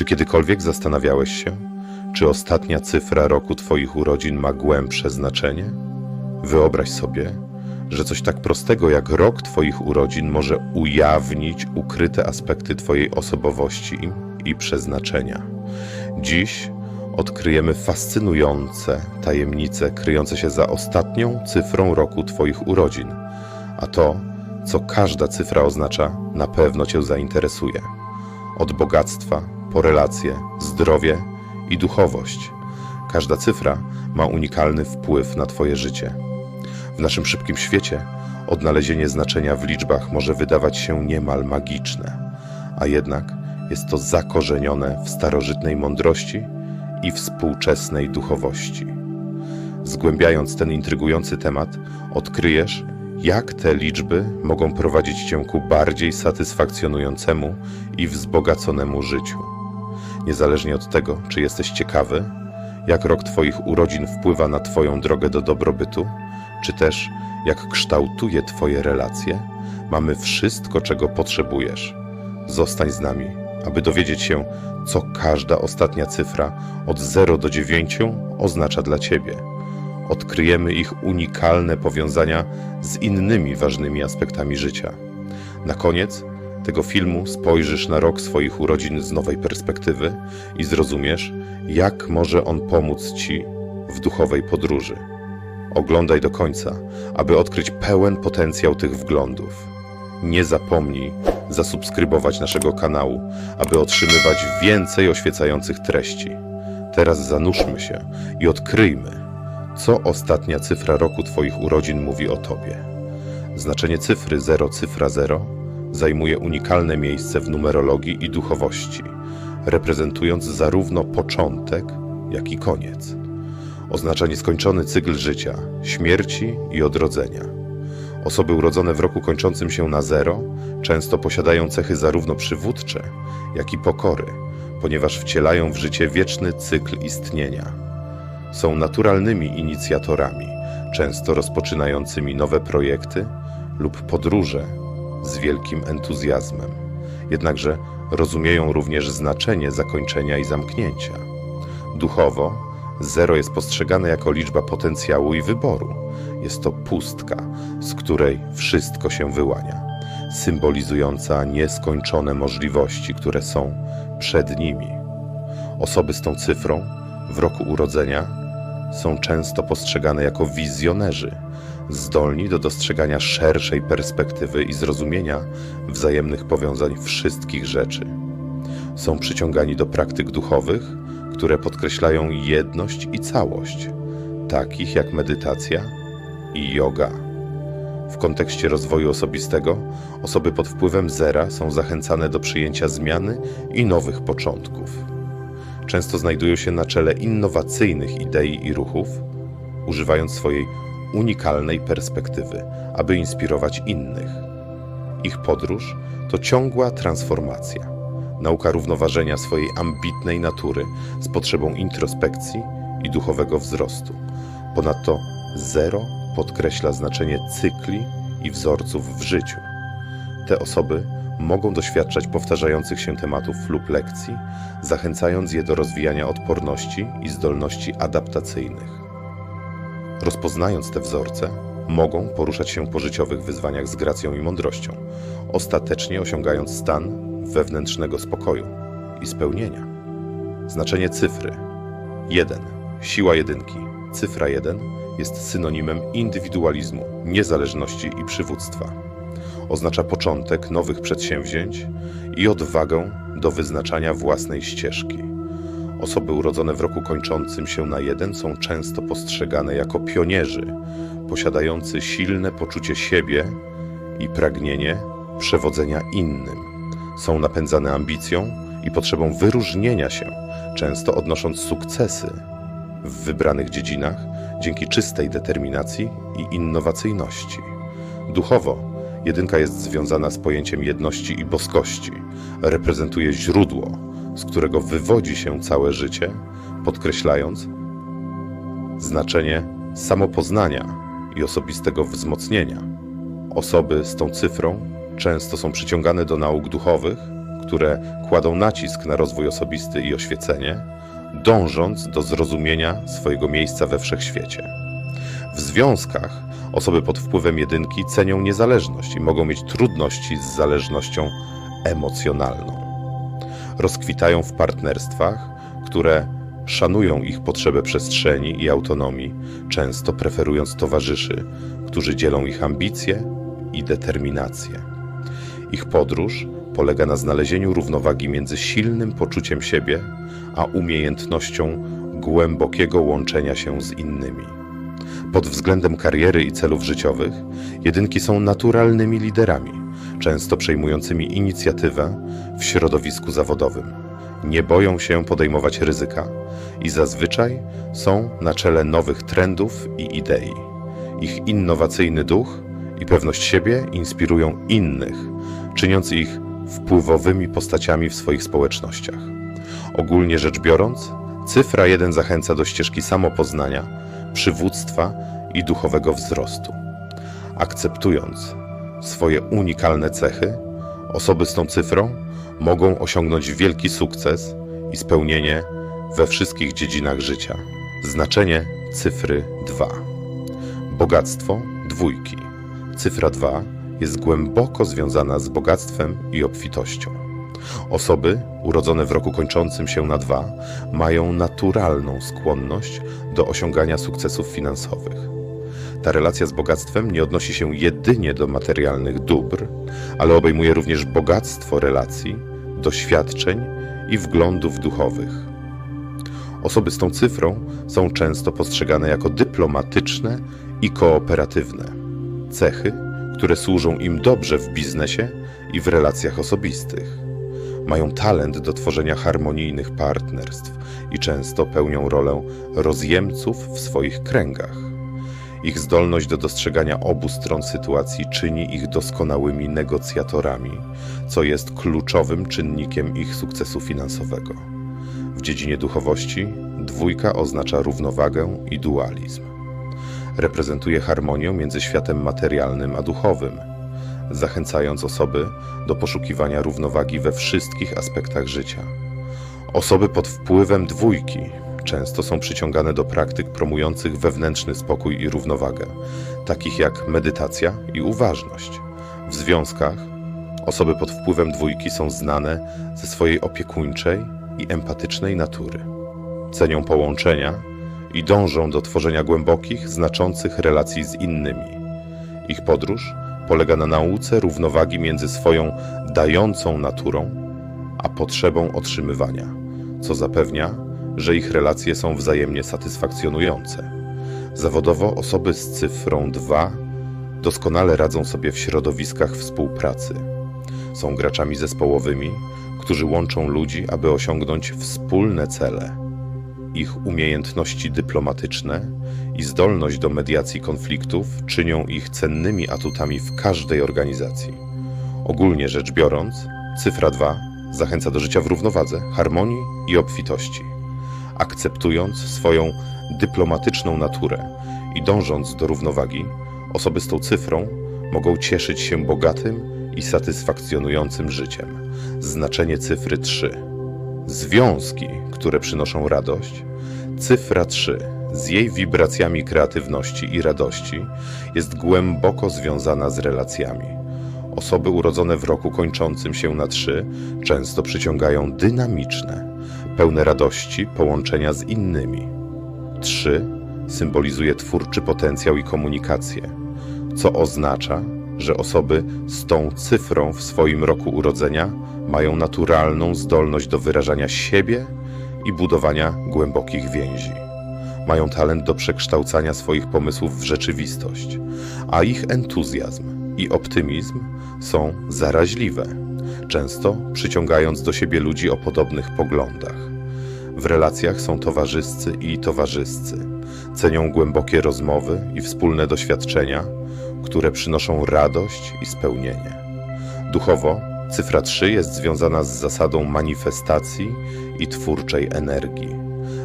Czy kiedykolwiek zastanawiałeś się, czy ostatnia cyfra roku Twoich urodzin ma głębsze znaczenie? Wyobraź sobie, że coś tak prostego jak rok Twoich urodzin może ujawnić ukryte aspekty Twojej osobowości i przeznaczenia. Dziś odkryjemy fascynujące tajemnice kryjące się za ostatnią cyfrą roku Twoich urodzin, a to, co każda cyfra oznacza, na pewno Cię zainteresuje. Od bogactwa po relacje, zdrowie i duchowość. Każda cyfra ma unikalny wpływ na Twoje życie. W naszym szybkim świecie odnalezienie znaczenia w liczbach może wydawać się niemal magiczne, a jednak jest to zakorzenione w starożytnej mądrości i współczesnej duchowości. Zgłębiając ten intrygujący temat, odkryjesz, jak te liczby mogą prowadzić cię ku bardziej satysfakcjonującemu i wzbogaconemu życiu. Niezależnie od tego, czy jesteś ciekawy, jak rok Twoich urodzin wpływa na Twoją drogę do dobrobytu, czy też jak kształtuje Twoje relacje, mamy wszystko, czego potrzebujesz. Zostań z nami, aby dowiedzieć się, co każda ostatnia cyfra od 0 do 9 oznacza dla Ciebie. Odkryjemy ich unikalne powiązania z innymi ważnymi aspektami życia. Na koniec tego filmu spojrzysz na rok swoich urodzin z nowej perspektywy i zrozumiesz, jak może on pomóc Ci w duchowej podróży. Oglądaj do końca, aby odkryć pełen potencjał tych wglądów. Nie zapomnij zasubskrybować naszego kanału, aby otrzymywać więcej oświecających treści. Teraz zanurzmy się i odkryjmy, co ostatnia cyfra roku Twoich urodzin mówi o Tobie. Znaczenie cyfry 0, cyfra 0 zajmuje unikalne miejsce w numerologii i duchowości, reprezentując zarówno początek, jak i koniec. Oznacza nieskończony cykl życia, śmierci i odrodzenia. Osoby urodzone w roku kończącym się na zero często posiadają cechy zarówno przywódcze, jak i pokory, ponieważ wcielają w życie wieczny cykl istnienia. Są naturalnymi inicjatorami, często rozpoczynającymi nowe projekty lub podróże z wielkim entuzjazmem. Jednakże rozumieją również znaczenie zakończenia i zamknięcia. Duchowo, zero jest postrzegane jako liczba potencjału i wyboru. Jest to pustka, z której wszystko się wyłania, symbolizująca nieskończone możliwości, które są przed nimi. Osoby z tą cyfrą w roku urodzenia są często postrzegane jako wizjonerzy, zdolni do dostrzegania szerszej perspektywy i zrozumienia wzajemnych powiązań wszystkich rzeczy. Są przyciągani do praktyk duchowych, które podkreślają jedność i całość, takich jak medytacja i yoga. W kontekście rozwoju osobistego, osoby pod wpływem zera są zachęcane do przyjęcia zmiany i nowych początków. Często znajdują się na czele innowacyjnych idei i ruchów, używając swojej unikalnej perspektywy, aby inspirować innych. Ich podróż to ciągła transformacja, nauka równoważenia swojej ambitnej natury z potrzebą introspekcji i duchowego wzrostu. Ponadto zero podkreśla znaczenie cykli i wzorców w życiu. Te osoby mogą doświadczać powtarzających się tematów lub lekcji, zachęcając je do rozwijania odporności i zdolności adaptacyjnych. Rozpoznając te wzorce, mogą poruszać się po życiowych wyzwaniach z gracją i mądrością, ostatecznie osiągając stan wewnętrznego spokoju i spełnienia. Znaczenie cyfry 1. Siła jedynki. Cyfra 1 jest synonimem indywidualizmu, niezależności i przywództwa. Oznacza początek nowych przedsięwzięć i odwagę do wyznaczania własnej ścieżki. Osoby urodzone w roku kończącym się na jeden są często postrzegane jako pionierzy, posiadający silne poczucie siebie i pragnienie przewodzenia innym. Są napędzane ambicją i potrzebą wyróżnienia się, często odnosząc sukcesy w wybranych dziedzinach dzięki czystej determinacji i innowacyjności. Duchowo, jedynka jest związana z pojęciem jedności i boskości. Reprezentuje źródło, z którego wywodzi się całe życie, podkreślając znaczenie samopoznania i osobistego wzmocnienia. Osoby z tą cyfrą często są przyciągane do nauk duchowych, które kładą nacisk na rozwój osobisty i oświecenie, dążąc do zrozumienia swojego miejsca we wszechświecie. W związkach osoby pod wpływem jedynki cenią niezależność i mogą mieć trudności z zależnością emocjonalną. Rozkwitają w partnerstwach, które szanują ich potrzebę przestrzeni i autonomii, często preferując towarzyszy, którzy dzielą ich ambicje i determinację. Ich podróż polega na znalezieniu równowagi między silnym poczuciem siebie a umiejętnością głębokiego łączenia się z innymi. Pod względem kariery i celów życiowych, jedynki są naturalnymi liderami, często przejmującymi inicjatywę w środowisku zawodowym. Nie boją się podejmować ryzyka i zazwyczaj są na czele nowych trendów i idei. Ich innowacyjny duch i pewność siebie inspirują innych, czyniąc ich wpływowymi postaciami w swoich społecznościach. Ogólnie rzecz biorąc, cyfra 1 zachęca do ścieżki samopoznania, przywództwa i duchowego wzrostu. Akceptując swoje unikalne cechy, osoby z tą cyfrą mogą osiągnąć wielki sukces i spełnienie we wszystkich dziedzinach życia. Znaczenie cyfry 2. Bogactwo dwójki. Cyfra 2 jest głęboko związana z bogactwem i obfitością. Osoby urodzone w roku kończącym się na 2 mają naturalną skłonność do osiągania sukcesów finansowych. Ta relacja z bogactwem nie odnosi się jedynie do materialnych dóbr, ale obejmuje również bogactwo relacji, doświadczeń i wglądów duchowych. Osoby z tą cyfrą są często postrzegane jako dyplomatyczne i kooperatywne. Cechy, które służą im dobrze w biznesie i w relacjach osobistych. Mają talent do tworzenia harmonijnych partnerstw i często pełnią rolę rozjemców w swoich kręgach. Ich zdolność do dostrzegania obu stron sytuacji czyni ich doskonałymi negocjatorami, co jest kluczowym czynnikiem ich sukcesu finansowego. W dziedzinie duchowości dwójka oznacza równowagę i dualizm. Reprezentuje harmonię między światem materialnym a duchowym, zachęcając osoby do poszukiwania równowagi we wszystkich aspektach życia. Osoby pod wpływem dwójki często są przyciągane do praktyk promujących wewnętrzny spokój i równowagę, takich jak medytacja i uważność. W związkach osoby pod wpływem dwójki są znane ze swojej opiekuńczej i empatycznej natury. Cenią połączenia i dążą do tworzenia głębokich, znaczących relacji z innymi. Ich podróż polega na nauce równowagi między swoją dającą naturą a potrzebą otrzymywania, co zapewnia, że ich relacje są wzajemnie satysfakcjonujące. Zawodowo osoby z cyfrą 2 doskonale radzą sobie w środowiskach współpracy. Są graczami zespołowymi, którzy łączą ludzi, aby osiągnąć wspólne cele. Ich umiejętności dyplomatyczne i zdolność do mediacji konfliktów czynią ich cennymi atutami w każdej organizacji. Ogólnie rzecz biorąc, cyfra 2 zachęca do życia w równowadze, harmonii i obfitości. Akceptując swoją dyplomatyczną naturę i dążąc do równowagi, osoby z tą cyfrą mogą cieszyć się bogatym i satysfakcjonującym życiem. Znaczenie cyfry 3. Związki, które przynoszą radość. Cyfra 3 z jej wibracjami kreatywności i radości jest głęboko związana z relacjami. Osoby urodzone w roku kończącym się na 3 często przyciągają dynamiczne, pełne radości połączenia z innymi. 3 symbolizuje twórczy potencjał i komunikację, co oznacza, że osoby z tą cyfrą w swoim roku urodzenia mają naturalną zdolność do wyrażania siebie i budowania głębokich więzi. Mają talent do przekształcania swoich pomysłów w rzeczywistość, a ich entuzjazm i optymizm są zaraźliwe, często przyciągając do siebie ludzi o podobnych poglądach. W relacjach są towarzyscy i towarzyscy. Cenią głębokie rozmowy i wspólne doświadczenia, które przynoszą radość i spełnienie. Duchowo cyfra 3 jest związana z zasadą manifestacji i twórczej energii.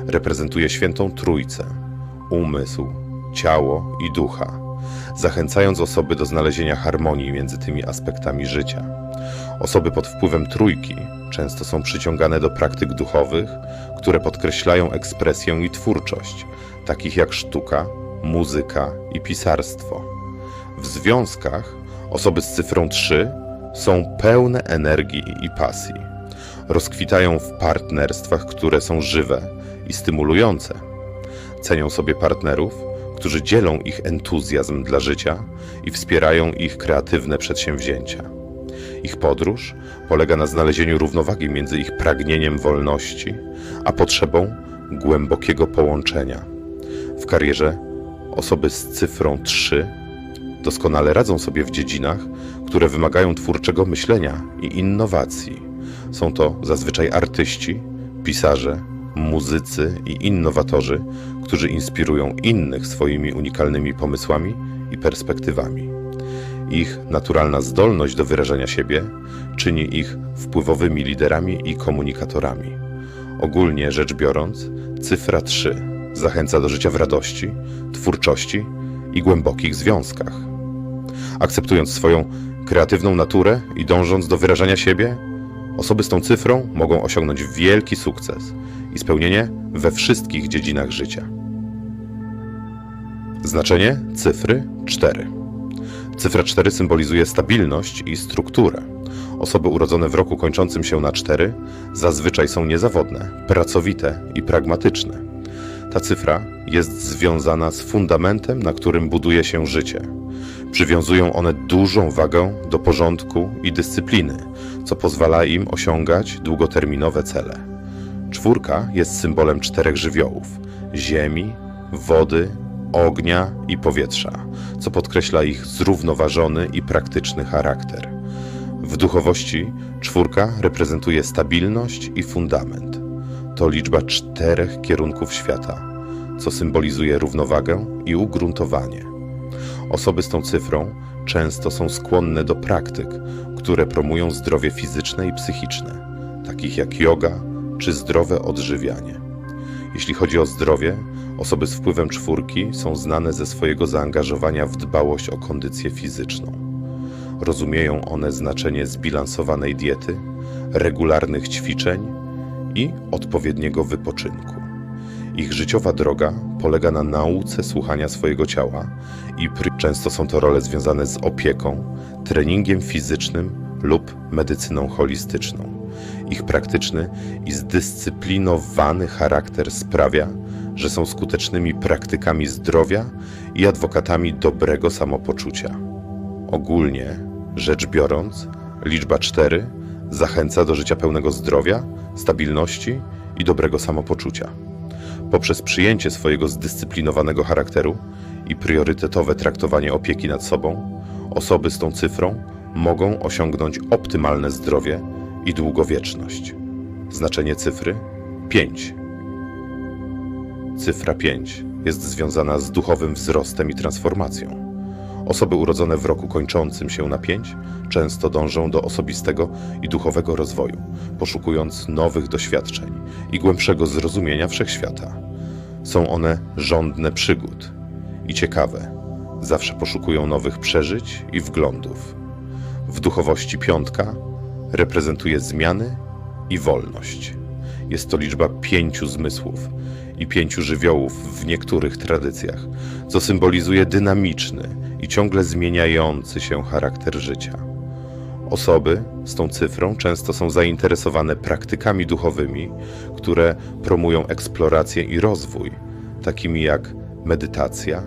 Reprezentuje świętą trójcę umysł, ciało i ducha, zachęcając osoby do znalezienia harmonii między tymi aspektami życia. Osoby pod wpływem trójki często są przyciągane do praktyk duchowych, które podkreślają ekspresję i twórczość, takich jak sztuka, muzyka i pisarstwo. W związkach osoby z cyfrą 3 są pełne energii i pasji. Rozkwitają w partnerstwach, które są żywe i stymulujące. Cenią sobie partnerów, którzy dzielą ich entuzjazm dla życia i wspierają ich kreatywne przedsięwzięcia. Ich podróż polega na znalezieniu równowagi między ich pragnieniem wolności a potrzebą głębokiego połączenia. W karierze osoby z cyfrą 3 doskonale radzą sobie w dziedzinach, które wymagają twórczego myślenia i innowacji. Są to zazwyczaj artyści, pisarze, muzycy i innowatorzy, którzy inspirują innych swoimi unikalnymi pomysłami i perspektywami. Ich naturalna zdolność do wyrażania siebie czyni ich wpływowymi liderami i komunikatorami. Ogólnie rzecz biorąc, cyfra 3 zachęca do życia w radości, twórczości i głębokich związkach. Akceptując swoją kreatywną naturę i dążąc do wyrażania siebie, osoby z tą cyfrą mogą osiągnąć wielki sukces i spełnienie we wszystkich dziedzinach życia. Znaczenie cyfry 4. Cyfra 4 symbolizuje stabilność i strukturę. Osoby urodzone w roku kończącym się na 4 zazwyczaj są niezawodne, pracowite i pragmatyczne. Ta cyfra jest związana z fundamentem, na którym buduje się życie. Przywiązują one dużą wagę do porządku i dyscypliny, co pozwala im osiągać długoterminowe cele. Czwórka jest symbolem czterech żywiołów: ziemi, wody, ognia i powietrza, co podkreśla ich zrównoważony i praktyczny charakter. W duchowości czwórka reprezentuje stabilność i fundament. To liczba czterech kierunków świata, co symbolizuje równowagę i ugruntowanie. Osoby z tą cyfrą często są skłonne do praktyk, które promują zdrowie fizyczne i psychiczne, takich jak yoga czy zdrowe odżywianie. Jeśli chodzi o zdrowie, osoby z wpływem czwórki są znane ze swojego zaangażowania w dbałość o kondycję fizyczną. Rozumieją one znaczenie zbilansowanej diety, regularnych ćwiczeń i odpowiedniego wypoczynku. Ich życiowa droga polega na nauce słuchania swojego ciała i często są to role związane z opieką, treningiem fizycznym lub medycyną holistyczną. Ich praktyczny i zdyscyplinowany charakter sprawia, że są skutecznymi praktykami zdrowia i adwokatami dobrego samopoczucia. Ogólnie rzecz biorąc, liczba 4 zachęca do życia pełnego zdrowia, stabilności i dobrego samopoczucia. Poprzez przyjęcie swojego zdyscyplinowanego charakteru i priorytetowe traktowanie opieki nad sobą, osoby z tą cyfrą mogą osiągnąć optymalne zdrowie i długowieczność. Znaczenie cyfry 5. Cyfra 5 jest związana z duchowym wzrostem i transformacją. Osoby urodzone w roku kończącym się na 5 często dążą do osobistego i duchowego rozwoju, poszukując nowych doświadczeń i głębszego zrozumienia wszechświata. Są one żądne przygód i ciekawe, zawsze poszukują nowych przeżyć i wglądów. W duchowości piątka reprezentuje zmiany i wolność. Jest to liczba pięciu zmysłów i pięciu żywiołów w niektórych tradycjach, co symbolizuje dynamiczny i ciągle zmieniający się charakter życia. Osoby z tą cyfrą często są zainteresowane praktykami duchowymi, które promują eksplorację i rozwój, takimi jak medytacja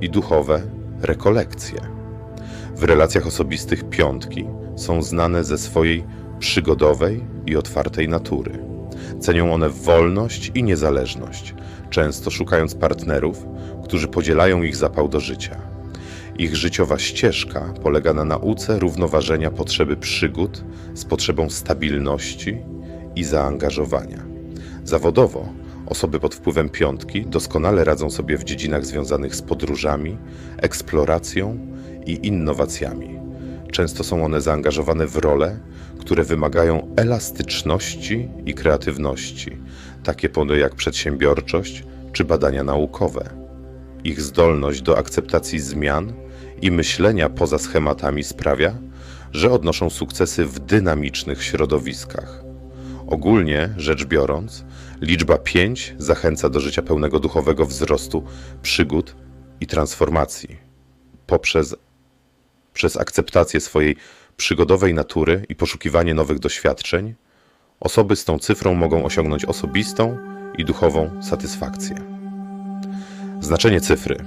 i duchowe rekolekcje. W relacjach osobistych piątki są znane ze swojej przygodowej i otwartej natury. Cenią one wolność i niezależność, często szukając partnerów, którzy podzielają ich zapał do życia. Ich życiowa ścieżka polega na nauce równoważenia potrzeby przygód z potrzebą stabilności i zaangażowania. Zawodowo osoby pod wpływem piątki doskonale radzą sobie w dziedzinach związanych z podróżami, eksploracją i innowacjami. Często są one zaangażowane w role, które wymagają elastyczności i kreatywności, takie pony jak przedsiębiorczość czy badania naukowe. Ich zdolność do akceptacji zmian i myślenia poza schematami sprawia, że odnoszą sukcesy w dynamicznych środowiskach. Ogólnie rzecz biorąc, liczba 5 zachęca do życia pełnego duchowego wzrostu, przygód i transformacji poprzez przez akceptację swojej przygodowej natury i poszukiwanie nowych doświadczeń, osoby z tą cyfrą mogą osiągnąć osobistą i duchową satysfakcję. Znaczenie cyfry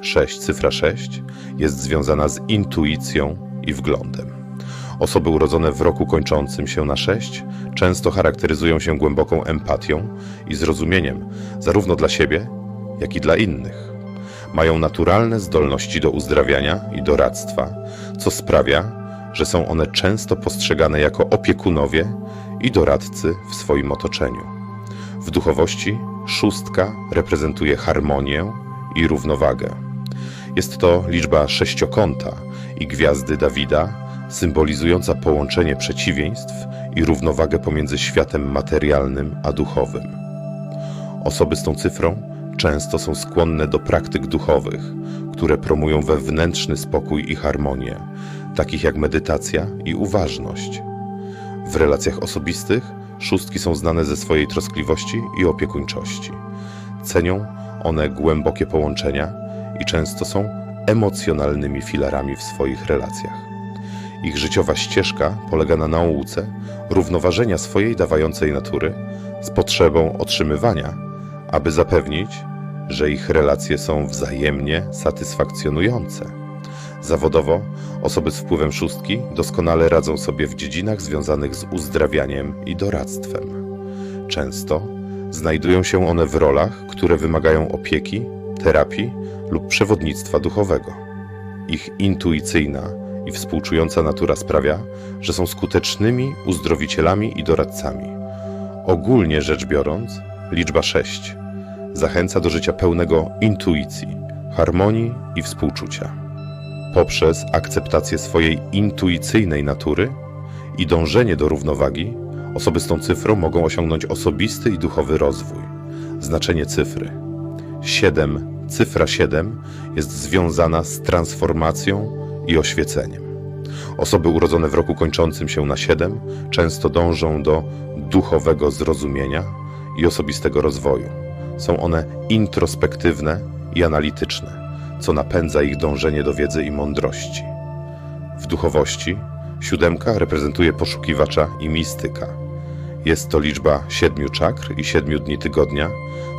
6, cyfra 6 jest związana z intuicją i wglądem. Osoby urodzone w roku kończącym się na 6 często charakteryzują się głęboką empatią i zrozumieniem zarówno dla siebie, jak i dla innych. Mają naturalne zdolności do uzdrawiania i doradztwa, co sprawia, że są one często postrzegane jako opiekunowie i doradcy w swoim otoczeniu. W duchowości szóstka reprezentuje harmonię i równowagę. Jest to liczba sześciokąta i gwiazdy Dawida, symbolizująca połączenie przeciwieństw i równowagę pomiędzy światem materialnym a duchowym. Osoby z tą cyfrą często są skłonne do praktyk duchowych, które promują wewnętrzny spokój i harmonię, takich jak medytacja i uważność. W relacjach osobistych szóstki są znane ze swojej troskliwości i opiekuńczości. Cenią one głębokie połączenia i często są emocjonalnymi filarami w swoich relacjach. Ich życiowa ścieżka polega na nauce równoważenia swojej dawającej natury z potrzebą otrzymywania, aby zapewnić, że ich relacje są wzajemnie satysfakcjonujące. Zawodowo osoby z wpływem szóstki doskonale radzą sobie w dziedzinach związanych z uzdrawianiem i doradztwem. Często znajdują się one w rolach, które wymagają opieki, terapii lub przewodnictwa duchowego. Ich intuicyjna i współczująca natura sprawia, że są skutecznymi uzdrowicielami i doradcami. Ogólnie rzecz biorąc, liczba 6 zachęca do życia pełnego intuicji, harmonii i współczucia. Poprzez akceptację swojej intuicyjnej natury i dążenie do równowagi, osoby z tą cyfrą mogą osiągnąć osobisty i duchowy rozwój. Znaczenie cyfry 7, cyfra 7 jest związana z transformacją i oświeceniem. Osoby urodzone w roku kończącym się na 7 często dążą do duchowego zrozumienia i osobistego rozwoju. Są one introspektywne i analityczne, co napędza ich dążenie do wiedzy i mądrości. W duchowości siódemka reprezentuje poszukiwacza i mistyka. Jest to liczba siedmiu czakr i siedmiu dni tygodnia,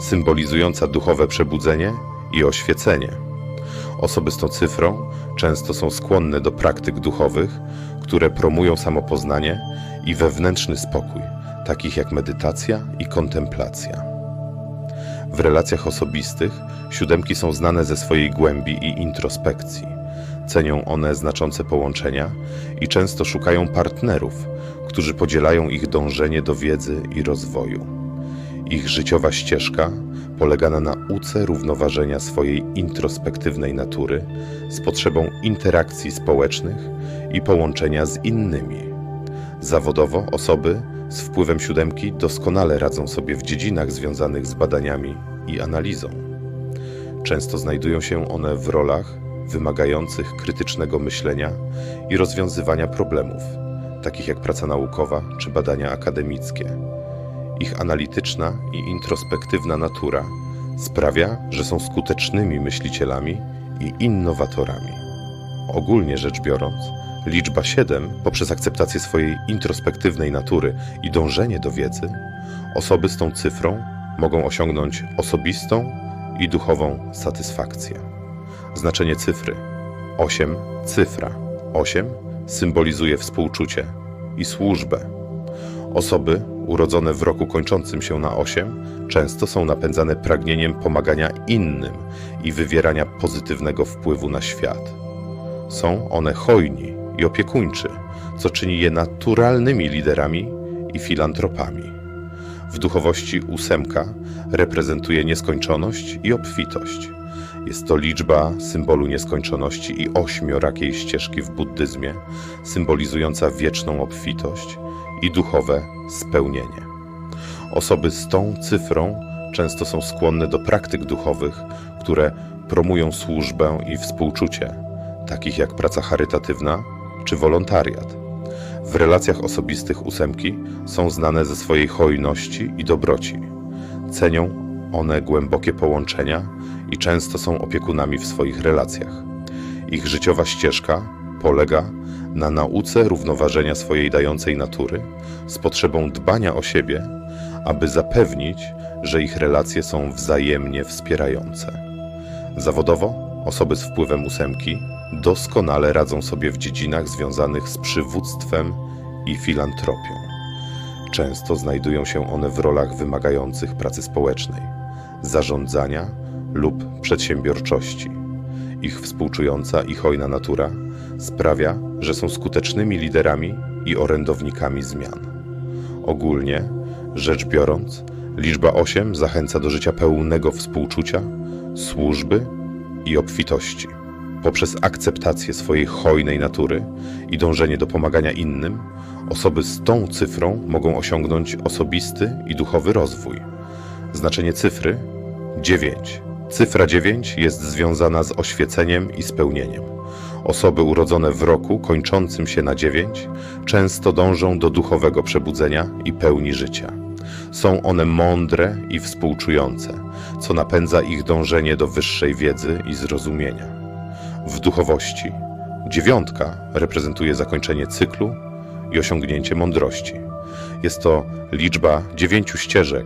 symbolizująca duchowe przebudzenie i oświecenie. Osoby z tą cyfrą często są skłonne do praktyk duchowych, które promują samopoznanie i wewnętrzny spokój, takich jak medytacja i kontemplacja. W relacjach osobistych siódemki są znane ze swojej głębi i introspekcji. Cenią one znaczące połączenia i często szukają partnerów, którzy podzielają ich dążenie do wiedzy i rozwoju. Ich życiowa ścieżka polega na nauce równoważenia swojej introspektywnej natury z potrzebą interakcji społecznych i połączenia z innymi. Zawodowo osoby z wpływem siódemki doskonale radzą sobie w dziedzinach związanych z badaniami i analizą. Często znajdują się one w rolach wymagających krytycznego myślenia i rozwiązywania problemów, takich jak praca naukowa czy badania akademickie. Ich analityczna i introspektywna natura sprawia, że są skutecznymi myślicielami i innowatorami. Ogólnie rzecz biorąc, liczba 7 poprzez akceptację swojej introspektywnej natury i dążenie do wiedzy, osoby z tą cyfrą mogą osiągnąć osobistą i duchową satysfakcję. Znaczenie cyfry 8 cyfra 8 symbolizuje współczucie i służbę. Osoby urodzone w roku kończącym się na 8 często są napędzane pragnieniem pomagania innym i wywierania pozytywnego wpływu na świat. Są one hojni i opiekuńczy, co czyni je naturalnymi liderami i filantropami. W duchowości ósemka reprezentuje nieskończoność i obfitość. Jest to liczba symbolu nieskończoności i ośmiorakiej ścieżki w buddyzmie, symbolizująca wieczną obfitość i duchowe spełnienie. Osoby z tą cyfrą często są skłonne do praktyk duchowych, które promują służbę i współczucie, takich jak praca charytatywna czy wolontariat. W relacjach osobistych ósemki są znane ze swojej hojności i dobroci. Cenią one głębokie połączenia i często są opiekunami w swoich relacjach. Ich życiowa ścieżka polega na nauce równoważenia swojej dającej natury z potrzebą dbania o siebie, aby zapewnić, że ich relacje są wzajemnie wspierające. Zawodowo osoby z wpływem ósemki doskonale radzą sobie w dziedzinach związanych z przywództwem i filantropią. Często znajdują się one w rolach wymagających pracy społecznej, zarządzania lub przedsiębiorczości. Ich współczująca i hojna natura sprawia, że są skutecznymi liderami i orędownikami zmian. Ogólnie, rzecz biorąc, liczba 8 zachęca do życia pełnego współczucia, służby i obfitości. Poprzez akceptację swojej hojnej natury i dążenie do pomagania innym, osoby z tą cyfrą mogą osiągnąć osobisty i duchowy rozwój. Znaczenie cyfry 9. Cyfra 9 jest związana z oświeceniem i spełnieniem. Osoby urodzone w roku kończącym się na 9 często dążą do duchowego przebudzenia i pełni życia. Są one mądre i współczujące, co napędza ich dążenie do wyższej wiedzy i zrozumienia. W duchowości dziewiątka reprezentuje zakończenie cyklu i osiągnięcie mądrości. Jest to liczba dziewięciu ścieżek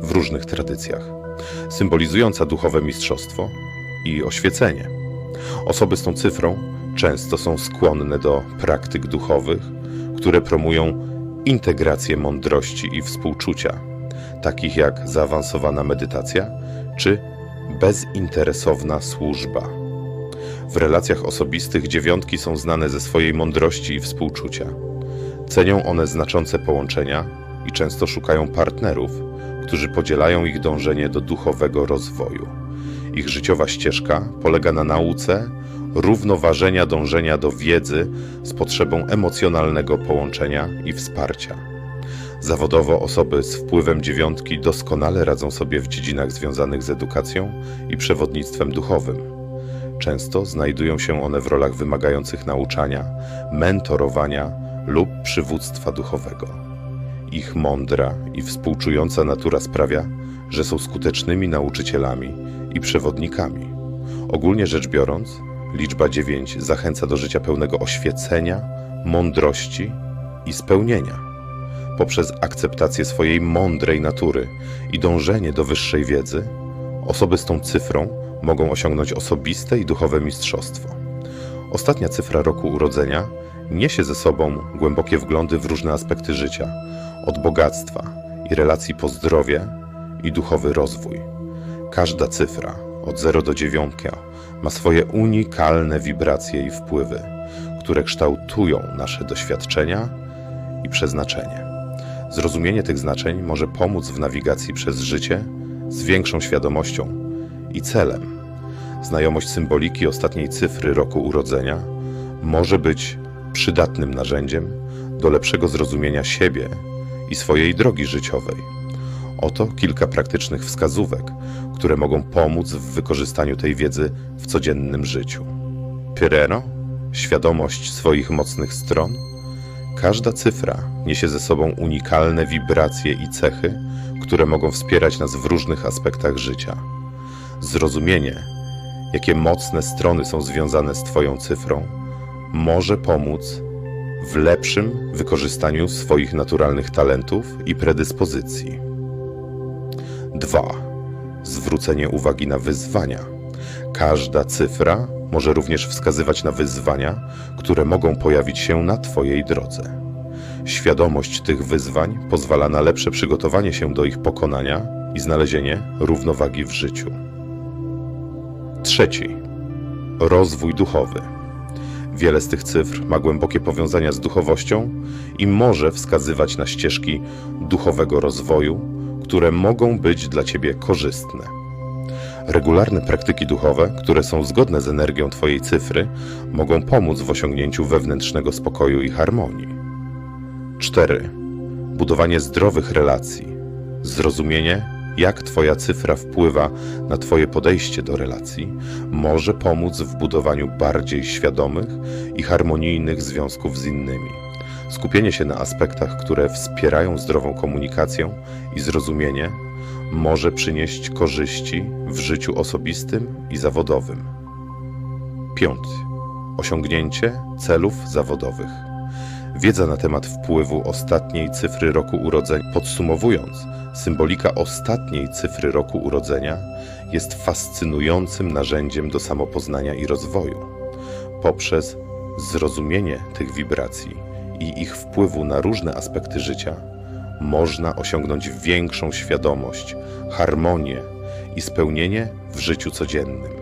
w różnych tradycjach, symbolizująca duchowe mistrzostwo i oświecenie. Osoby z tą cyfrą często są skłonne do praktyk duchowych, które promują integrację mądrości i współczucia, takich jak zaawansowana medytacja czy bezinteresowna służba. W relacjach osobistych dziewiątki są znane ze swojej mądrości i współczucia. Cenią one znaczące połączenia i często szukają partnerów, którzy podzielają ich dążenie do duchowego rozwoju. Ich życiowa ścieżka polega na nauce równoważenia dążenia do wiedzy z potrzebą emocjonalnego połączenia i wsparcia. Zawodowo osoby z wpływem dziewiątki doskonale radzą sobie w dziedzinach związanych z edukacją i przewodnictwem duchowym. Często znajdują się one w rolach wymagających nauczania, mentorowania lub przywództwa duchowego. Ich mądra i współczująca natura sprawia, że są skutecznymi nauczycielami i przewodnikami. Ogólnie rzecz biorąc, liczba 9 zachęca do życia pełnego oświecenia, mądrości i spełnienia. Poprzez akceptację swojej mądrej natury i dążenie do wyższej wiedzy, osoby z tą cyfrą mogą osiągnąć osobiste i duchowe mistrzostwo. Ostatnia cyfra roku urodzenia niesie ze sobą głębokie wglądy w różne aspekty życia, od bogactwa i relacji po zdrowie i duchowy rozwój. Każda cyfra, od 0 do 9, ma swoje unikalne wibracje i wpływy, które kształtują nasze doświadczenia i przeznaczenie. Zrozumienie tych znaczeń może pomóc w nawigacji przez życie z większą świadomością i celem. Znajomość symboliki ostatniej cyfry roku urodzenia może być przydatnym narzędziem do lepszego zrozumienia siebie i swojej drogi życiowej. Oto kilka praktycznych wskazówek, które mogą pomóc w wykorzystaniu tej wiedzy w codziennym życiu. Pyreno, świadomość swoich mocnych stron. Każda cyfra niesie ze sobą unikalne wibracje i cechy, które mogą wspierać nas w różnych aspektach życia. Zrozumienie, jakie mocne strony są związane z Twoją cyfrą, może pomóc w lepszym wykorzystaniu swoich naturalnych talentów i predyspozycji. 2. Zwrócenie uwagi na wyzwania. Każda cyfra może również wskazywać na wyzwania, które mogą pojawić się na Twojej drodze. Świadomość tych wyzwań pozwala na lepsze przygotowanie się do ich pokonania i znalezienie równowagi w życiu. Trzeci. Rozwój duchowy. Wiele z tych cyfr ma głębokie powiązania z duchowością i może wskazywać na ścieżki duchowego rozwoju, które mogą być dla Ciebie korzystne. Regularne praktyki duchowe, które są zgodne z energią Twojej cyfry, mogą pomóc w osiągnięciu wewnętrznego spokoju i harmonii. 4. Budowanie zdrowych relacji. Zrozumienie, jak Twoja cyfra wpływa na Twoje podejście do relacji, może pomóc w budowaniu bardziej świadomych i harmonijnych związków z innymi. Skupienie się na aspektach, które wspierają zdrową komunikację i zrozumienie, może przynieść korzyści w życiu osobistym i zawodowym. Piąty. Osiągnięcie celów zawodowych. Wiedza na temat wpływu ostatniej cyfry roku urodzenia. Podsumowując, symbolika ostatniej cyfry roku urodzenia jest fascynującym narzędziem do samopoznania i rozwoju. Poprzez zrozumienie tych wibracji i ich wpływu na różne aspekty życia, można osiągnąć większą świadomość, harmonię i spełnienie w życiu codziennym.